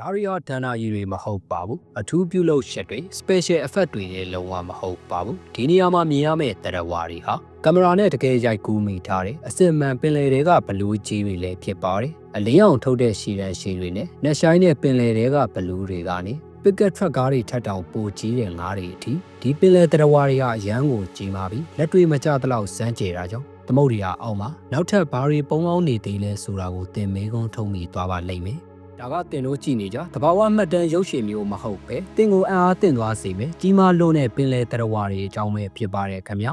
ဒါရီယာဒဏ္ဍာရီတွေမဟုတ်ပါဘူးအထူးပြုလုပ်ချက်တွေ special effect တွေလည်းလုံးဝမဟုတ်ပါဘူးဒီနေရာမှာမြင်ရမယ့်တရဝါတွေဟာကင်မရာနဲ့တကယ်ရိုက်ကူးမိထားတယ်အစစ်မှန်ပင်လယ်တွေကဘလူးကြီးတွေလည်းဖြစ်ပါတယ်အလင်းအောင်ထုတ်တဲ့ရှည်ရန်ရှည်တွေနဲ့နှက်ဆိုင်တဲ့ပင်လယ်တွေကဘလူးတွေကနေပစ်ကတ်ထရက်ကားတွေထပ်တောင်ပိုကြီးတဲ့ငါးတွေအထိဒီပင်လယ်တရဝါတွေကအရန်ကိုကြီးမာပြီးလက်တွေမကျသလောက်စမ်းကြဲတာကြောင့်သမုတ်တွေကအောက်မှာနောက်ထပ်ဘာတွေပုံအောင်နေသေးလဲဆိုတာကိုသင်မေးခွန်းထုံးပြီးသွားပါလိမ့်မယ် ဒါကတင်တို့ကြည့်နေကြတဘာဝမှတ်တမ်းရုပ်ရှင်မျိုးမဟုတ်ပဲတင်ကိုအံ့အားသင့်သွားစေမယ်ကြီးမားလွန်းတဲ့ပင်လယ်တရဝါတွေအကြောင်းပဲဖြစ်ပါတယ်ခင်ဗျာ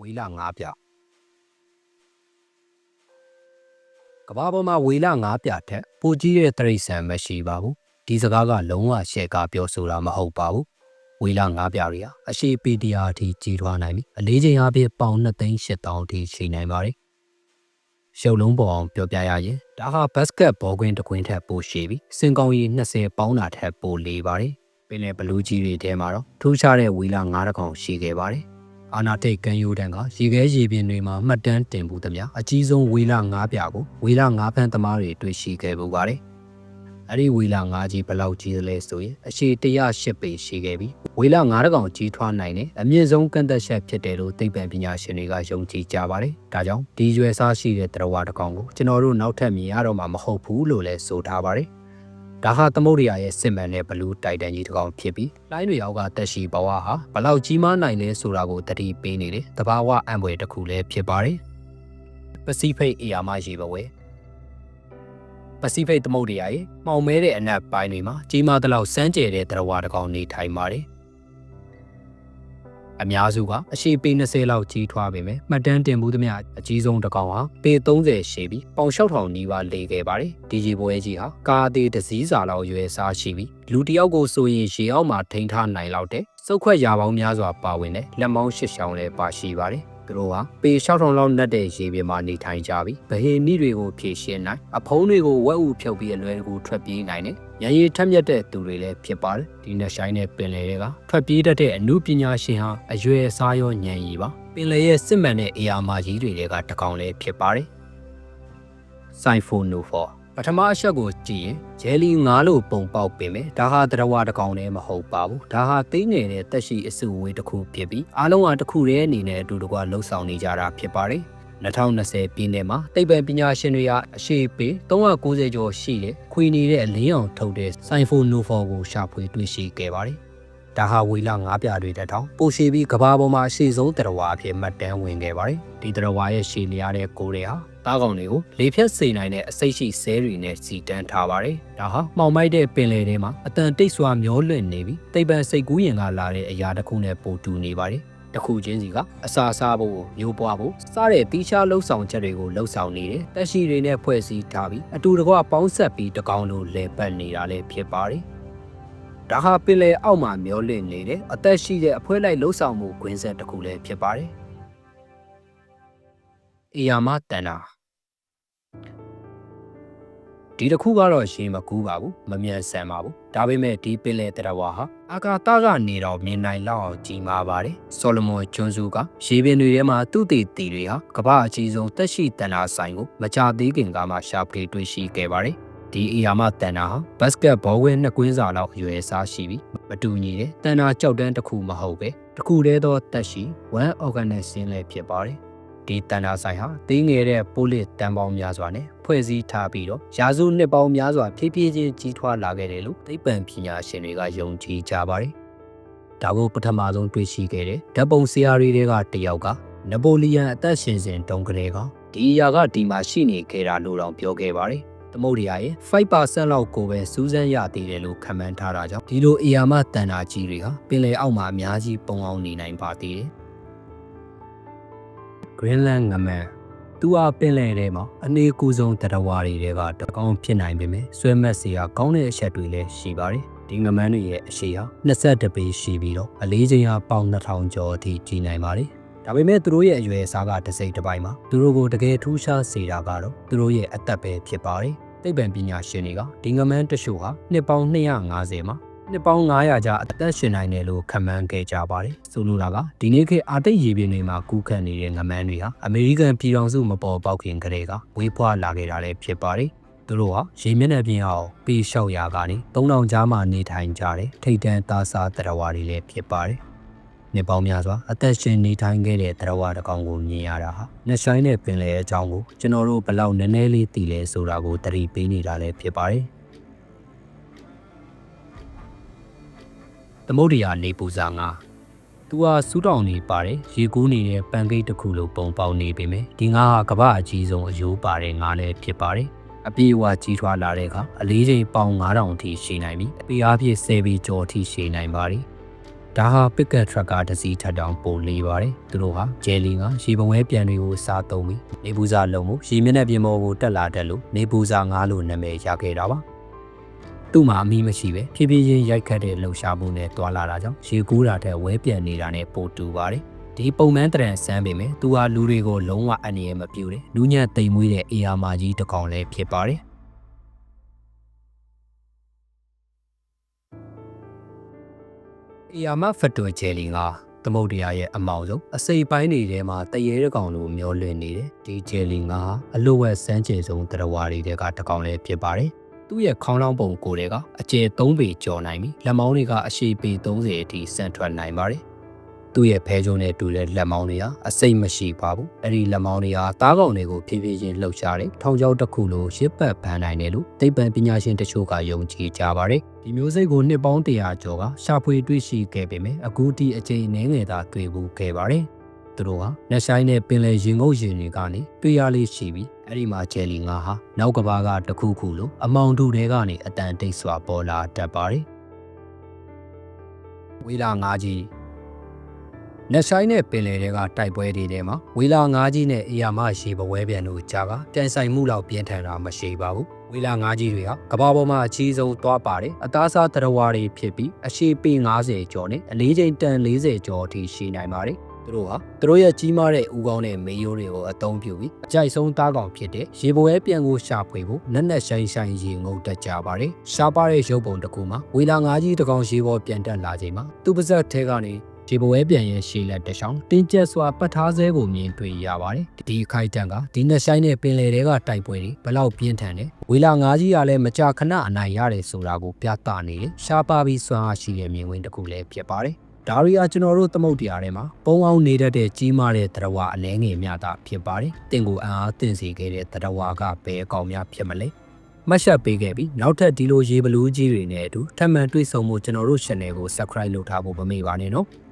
ဝေးလာငါးပြကဘာပေါ်မှာဝေးလာငါးပြထက်ပိုကြီးတဲ့တရိษံမရှိပါဘူးဒီစကားကလုံးဝရှယ်ကားပြောဆိုတာမဟုတ်ပါဘူးဝေးလာငါးပြတွေဟာအရှိပီဒီယာအထိကြီးထွားနိုင်ပြီအလေးချိန်အပြည့်ပေါင်2သိန်း8000အထိရှိနိုင်ပါတယ် ရှုပ်လုံးပေါ်အောင်ပြောပြရရင်ဒါဟာဘတ်စကတ်ဘောကွင်းတစ်ကွင်းထက်ပိုရှည်ပြီးစင်ကောင်းကြီး20ပေါင်းတာထက်ပိုလေးပါတယ်ပင်လယ်ဘလူးကြီးတွေထဲမှာတော့ထူးခြားတဲ့ဝီလာ9တကောင်ရှိခဲ့ပါတယ်အာနာတိတ်ကန်ယိုတန်ကရေခဲရေပြင်တွေမှာမှတ်တမ်းတင်မှုသမျှအကြီးဆုံးဝီလာ9ပြာကိုဝီလာ9ဖန်သမားတွေတွေ့ရှိခဲ့ပူပါတယ် အဲ့ဒီဝီလာ9ကြီးဘယ်လောက်ကြီးသလဲဆိုရင်အရှိ108ပေရှိခဲ့ပြီးဝီလာ9တကောင်ကြီးထွားနိုင်တဲ့အမြင့်ဆုံးကန့်သက်ချက်ဖြစ်တယ်လို့သိပ္ပံပညာရှင်တွေကယုံကြည်ကြပါတယ်။ဒါကြောင့်ဒီရွယ်စားရှိတဲ့တရဝါတစ်ကောင်ကိုကျွန်တော်တို့နောက်ထပ်မြင်ရတော့မှာမဟုတ်ဘူးလို့လည်းဆိုထားပါတယ်။ဒါဟာသမုဒ္ဒရာရဲ့စစ်မှန်တဲ့ဘလူးတိုက်တန်ကြီးတစ်ကောင်ဖြစ်ပြီးလိုင်းတွေရောက်ကတက်ရှိဘဝဟာဘလောက်ကြီးမားနိုင်လဲဆိုတာကိုသတိပေးနေတယ်။တဘာဝအံပွဲတစ်ခုလည်းဖြစ်ပါတယ်။ပစိဖိတ်အေယာမရေဘဝဲ ပစိဖိတ်သမုဒ္ဒရာရဲ့မှောင်မဲတဲ့အနက်ပိုင်းတွေမှာကြီးမားသလောက်စမ်းကြဲတဲ့တရဝါတစ်ကောင်နေထိုင်ပါတယ်။အများစုကအရှိပေ20လောက်ကြီးထွားပေမဲ့မှတ်တမ်းတင်မှုသမျှအကြီးဆုံးတစ်ကောင်ဟာပေ30ရှည်ပြီးပေါင်6000နီးပါးလေခဲ့ပါတယ်။ဒီကြီးပွဲကြီးဟာကားသေးတစ်စည်းစာလောက်ရွယ်စားရှိပြီးလူတစ်ယောက်ကိုဆိုရင်ရေအောက်မှာထိန်းထားနိုင်လောက်တဲ့စုပ်ခွက်ရာပေါင်းများစွာပါဝင်တဲ့လက်မောင်းရှစ်ချောင်းလည်းပါရှိပါတယ်။ သူတို့ဟာပေ6000လောက်နက်တဲ့ရေပြင်မှာနေထိုင်ကြပြီးဗဟေနိတွေကိုဖြည့်ရှင်းနိုင်အဖုံးတွေကိုဝက်ဥဖြုတ်ပြီးအလွယ်တကူထွက်ပြေးနိုင်တယ်။ရန်ရည်ထက်မြက်တဲ့သူတွေလည်းဖြစ်ပါတယ်။ဒီနဲ့ဆိုင်တဲ့ပင်လယ်တွေကထွက်ပြေးတတ်တဲ့အမှုပညာရှင်ဟာအရွယ်အစားရောဉာဏ်ရည်ပါ။ပင်လယ်ရဲ့စစ်မှန်တဲ့အရာမာကြီးတွေကတကောင်လည်းဖြစ်ပါတယ်။ Symphonophore ပထမအချက်ကိုကြည့်ရင်ဂျယ်လီငါးလို့ပုံပေါက်ပင်ပဲဒါဟာတရဝတစ်ကောင်လည်းမဟုတ်ပါဘူးဒါဟာသိငယ်တဲ့တက်ရှိအစုအဝေးတစ်ခုဖြစ်ပြီးအားလုံးဟာတစ်ခုတည်းအနေနဲ့အတူတကွလှုပ်ဆောင်နေကြတာဖြစ်ပါတယ်2020ပြည်နယ်မှာတိတ်ပံပညာရှင်တွေကအရှိပေ390ကျော်ရှိတဲ့ခွေနေတဲ့အလင်းအောင်ထုတ်တဲ့ Symphonophore ကိုရှာဖွေတွေ့ရှိခဲ့ပါတယ် ဒါဟာဝီလာ၅ပြားတွေတက်ထောင်ပိုရှိပြီးကဘာပေါ်မှာအရှိဆုံးတရဝါအဖြစ်မှတ်တမ်းဝင်ခဲ့ပါတယ်ဒီတရဝါရဲ့ရှည်လျားတဲ့ကိုယ်တွေဟာသားကောင်တွေကိုလေဖြတ်စေနိုင်တဲ့အစိတ်ရှိဆဲတွေနဲ့စီတန်းထားပါတယ်ဒါဟာမှောင်မိုက်တဲ့ပင်လယ်ထဲမှာအတန်တိတ်စွာမျောလွင့်နေပြီးတိတ်ပံစိတ်ကူးရင်ကလာတဲ့အရာတစ်ခုနဲ့ပိုတူနေပါတယ်တစ်ခုချင်းစီကအစာစားဖို့မျိုးပွားဖို့စားတဲ့တီးခြားလှုပ်ဆောင်ချက်တွေကိုလှုပ်ဆောင်နေတယ်တက်ရှိတွေနဲ့ဖွဲ့စည်းထားပြီးအတူတကွပေါင်းဆက်ပြီးတကောင်လိုလဲပတ်နေတာလည်းဖြစ်ပါတယ် ဒါဟာပင်လယ်အောက်မှာမျောလင့်နေတဲ့အသက်ရှိတဲ့အဖွဲလိုက်လှုပ်ဆောင်မှုဂွင်းဆက်တစ်ခုလည်းဖြစ်ပါတယ်။အေယာမတန်တာဒီတစ်ခုကတော့ရှင်းမကူးပါဘူးမမြန်ဆန်ပါဘူးဒါပေမဲ့ဒီပင်လယ်တရဝါဟာအာကာသကနေတော့မြင်နိုင်လောက်အောင်ကြီးမားပါတယ်ဆိုလိုမွန်ကျွန်းစုကရေပင်တွေထဲမှာသူ့တည်တည်တွေဟာကမ္ဘာအကြီးဆုံးတက်ရှိတန်တာဆိုင်ကိုမကြသေးခင်ကမှရှာဖွေတွေ့ရှိခဲ့ပါတယ် ဒီအရာမတန်တာဟာဘတ်စကတ်ဘောဝဲနှစ်ကွင်းစာလောက်ရွယ်စားရှိပြီးမတူညီတဲ့တန်တာကြောက်တန်းတစ်ခုမဟုတ်ပဲတစ်ခုတည်းသောတက်ရှိ one organism လည်းဖြစ်ပါတယ်ဒီတန်တာဆိုင်ဟာသေးငယ်တဲ့ပိုလစ်တန်ပေါင်းများစွာနဲ့ဖွဲ့စည်းထားပြီးတော့ရာစုနှစ်ပေါင်းများစွာဖြည်းဖြည်းချင်းကြီးထွားလာခဲ့တယ်လို့သိပ္ပံပညာရှင်တွေကယုံကြည်ကြပါတယ်။ဒါကိုပထမဆုံးတွေ့ရှိခဲ့တဲ့ဓာတ်ပုံဆရာတွေကတယောက်ကနပိုလီယန်အသက်ရှင်စဉ်တုန်းကလေးကဒီအရာကဒီမှာရှိနေခဲ့တာလို့တော့ပြောခဲ့ပါတယ်။ သမုဒ္ဒရာရဲ့5%လောက်ကိုပဲစူးစမ်းရသေးတယ်လို့ခန့်မှန်းထားတာကြောင့်ဒီလိုအရာမတန်တာကြီးတွေဟာပင်လယ်အောက်မှာအများကြီးပုံအောင်နေနိုင်ပါသေးတယ်။ Greenland ငမန်သူအားပင်လယ်ထဲမှာအနေကူဆုံးတရဝါတွေကတကောင်ဖြစ်နိုင်ပေမဲ့ဆွဲမက်စီဟာကောင်းတဲ့အချက်တွေလည်းရှိပါတယ်ဒီငမန်းတွေရဲ့အရှိဟာ22ပေရှိပြီးတော့အလေးချိန်ဟာပေါင်2000ကျော်အထိကြီးနိုင်ပါတယ် ဒါပေမဲ့သူတို့ရဲ့အရွယ်အစားကတစ်စိတ်တစ်ပိုင်းမှာသူတို့ကိုတကယ်ထူးခြားစေတာကတော့သူတို့ရဲ့အသက်ပဲဖြစ်ပါတယ်သိပ္ပံပညာရှင်တွေကဒီငမန်းတချို့ဟာနှစ်ပေါင်း250မှာနှစ်ပေါင်း900ကြာအသက်ရှင်နိုင်တယ်လို့ခန့်မှန်းခဲ့ကြပါတယ်။ဆိုလိုတာကဒီနေ့ခေတ်အာတိတ်ရေပြင်တွေမှာကူးခတ်နေတဲ့ငမန်းတွေဟာအမေရိကန်ပြည်ထောင်စုမပေါ်ပေါက်ခင်ကတည်းကဝေးဖွာလာခဲ့တာလည်းဖြစ်ပါတယ်။သူတို့ဟာရေမျက်နှာပြင်အောင်ပေလျှောက်ရာကနေ3000ကြားမှနေထိုင်ကြတယ်ထိတ်တန်းသားစားတရားဝါတွေလည်းဖြစ်ပါတယ်။ နှစ်ပေါင်းများစွာအသက်ရှင်နေထိုင်ခဲ့တဲ့တရားဝါတစ်ကောင်ကိုမြင်ရတာဟာနှစ်ဆိုင်နဲ့ပင်လယ်အကြောင်းကိုကျွန်တော်တို့ဘလောက်နည်းနည်းလေးသိလဲဆိုတာကိုသတိပေးနေတာလည်းဖြစ်ပါတယ်။သမုဒ္ဒရာနေပူစာငါသူဟာစူးတောင်နေပါတယ်ရေကူးနေတဲ့ပန်ကိတ်တစ်ခုလိုပုံပေါက်နေပေမဲ့ဒီငါဟာကမ္ဘာအကြီးဆုံးအယိုးပါတဲ့ငါလည်းဖြစ်ပါတယ်အပြေအဝကြီးထွားလာတဲ့အခါအလေးချိန်ပေါင်9000အထိရှိနိုင်ပြီအပေအားဖြင့်10ပေကျော်အထိရှိနိုင်ပါတယ် ဒါဟာပက်ကတ်ထရက်ကာတစ်စီးထပ်တောင်ပိုလေးပါတယ်သူတို့ဟာဂျယ်လီကရေပုံဝဲပြန်တွေကိုစားသုံးပြီးနေပူစာလုံးမှုရေမျက်နှာပြင်ပေါ်ကိုတက်လာတတ်လို့နေပူစာငါလို့နာမည်ရခဲ့တာပါသူ့မှာအမီးမရှိပဲဖြည်းဖြည်းချင်းရိုက်ခတ်တဲ့လှုပ်ရှားမှုနဲ့တွာလာတာကြောင့်ရေကူးတာတဲ့ဝဲပြန်နေတာနဲ့ပိုတူပါတယ်။ဒီပုံမှန်တရံဆန်းပေမဲ့သူဟာလူတွေကိုလုံးဝအန္တရာယ်မပြုတဲ့လူညံ့တိမ်မွေးတဲ့အေယာမာကြီးတစ်ကောင်လည်းဖြစ်ပါတယ်။ အေယာမာဖက်တိုဂျယ်လီကသမုတ်တရားရဲ့အမောင်ဆုံးအစိပ်ပိုင်းတွေထဲမှာတရေတစ်ကောင်လိုမျောလွင်နေတယ်။ဒီဂျယ်လီကအလိုဝက်စမ်းကျင်ဆုံးတရားဝါတွေကတစ်ကောင်လည်းဖြစ်ပါတယ်။သူ့ရဲ့ခေါင်းလောင်းပုံကိုယ်တွေကအကျယ်3ပေကျော်နိုင်ပြီလက်မောင်းတွေကအရှည်ပေ30အထိဆန့်ထွက်နိုင်ပါတယ် သူ့ရဲ့ဖဲကြုံနဲ့တူတဲ့လက်မောင်းတွေဟာအစိမ့်မရှိပါဘူးအဲ့ဒီလက်မောင်းတွေဟာသားကောင်တွေကိုဖြည်းဖြည်းချင်းလှုပ်ရှားတယ်ထောင်ချောက်တစ်ခုလိုရစ်ပတ်ဖန်နိုင်တယ်လို့သိပ္ပံပညာရှင်တချို့ကယုံကြည်ကြပါတယ်ဒီမျိုးစိတ်ကိုနှစ်ပေါင်း100ကျော်ကရှာဖွေတွေ့ရှိခဲ့ပေမဲ့အခုထိအချိန်နည်းငယ်သာတွေ့ဘူးခဲ့ပါတယ်သူတို့ဟာလက်ဆိုင်နဲ့ပင်လယ်ရင်ငုတ်ရင်တွေကနေတွေ့ရလေးရှိပြီးအဲ့ဒီမှာဂျယ်လီငါဟာနောက်ကဘာကတစ်ခုခုလိုအမောင်တူတွေကနေအတန်တိတ်စွာပေါ်လာတတ်ပါတယ်ဝေးလာငါးကြီး နက်ဆိုင်နဲ့ပင်လယ်တွေကတိုက်ပွဲတွေထဲမှာဝေလာငါးကြီးနဲ့အေယာမရေပဝဲပြန်တို့ကြားကပြန်ဆိုင်မှုလောက်ပြင်းထန်တာမရှိပါဘူးဝေလာငါးကြီးတွေဟာကမ္ဘာပေါ်မှာအကြီးဆုံးသွားပါတယ်အသားစားတရဝါတွေဖြစ်ပြီးအရှိပေ90ကျော်နဲ့အလေးချိန်တန်40ကျော်အထိရှိနိုင်ပါတယ်သူတို့ဟာသူတို့ရဲ့ကြီးမားတဲ့ဦးကောင်းတဲ့မေးရိုးတွေကိုအသုံးပြုပြီးအကြိုက်ဆုံးသားကောင်ဖြစ်တဲ့ရေပွဲပြန်ကိုရှာဖွေဖို့နက်နက်ရှိုင်းရှိုင်းရေငုံတက်ကြပါတယ်။ရှားပါတဲ့ရုပ်ပုံတစ်ခုမှာဝေလာငါးကြီးတစ်ကောင်ရေပေါ်ပြန်တက်လာချိန်မှာသူ့ပါဇက်ထဲကနေ ရေပွဲပြန်ရဲ့ရှေ့လက်တစ်ချောင်းတင်းကျပ်စွာပတ်ထားဆဲကိုမြင်တွေ့ရပါတယ်။ဒီအခိုက်အတန့်ကဒီနှစ်ဆိုင်တဲ့ပင်လယ်တွေကတိုက်ပွဲတွေဘလောက်ပြင်းထန်တယ်။ဝေလာငါးကြီးကလည်းမကြာခဏအနိုင်ရတယ်ဆိုတာကိုပြသနေတယ်။ရှားပါပြီးစွမ်းအားရှိတဲ့မြင်ကွင်းတစ်ခုလည်းဖြစ်ပါတယ်။ဒါရီယာကျွန်တော်တို့သမုတ်တရားထဲမှာပုံအောင်နေတတ်တဲ့ကြီးမားတဲ့သရဝအလဲငယ်များတာဖြစ်ပါတယ်။တင်ကိုအံအားတင်စီခဲ့တဲ့သရဝကဘယ်အကောင်များဖြစ်မလဲ။မှတ်ချက်ပေးခဲ့ပြီးနောက်ထပ်ဒီလိုရေဘလူးကြီးတွေနဲ့အတူထပ်မံတွေ့ဆုံမှုကျွန်တော်တို့ channel ကို subscribe လုပ်ထားဖို့မမေ့ပါနဲ့နော်။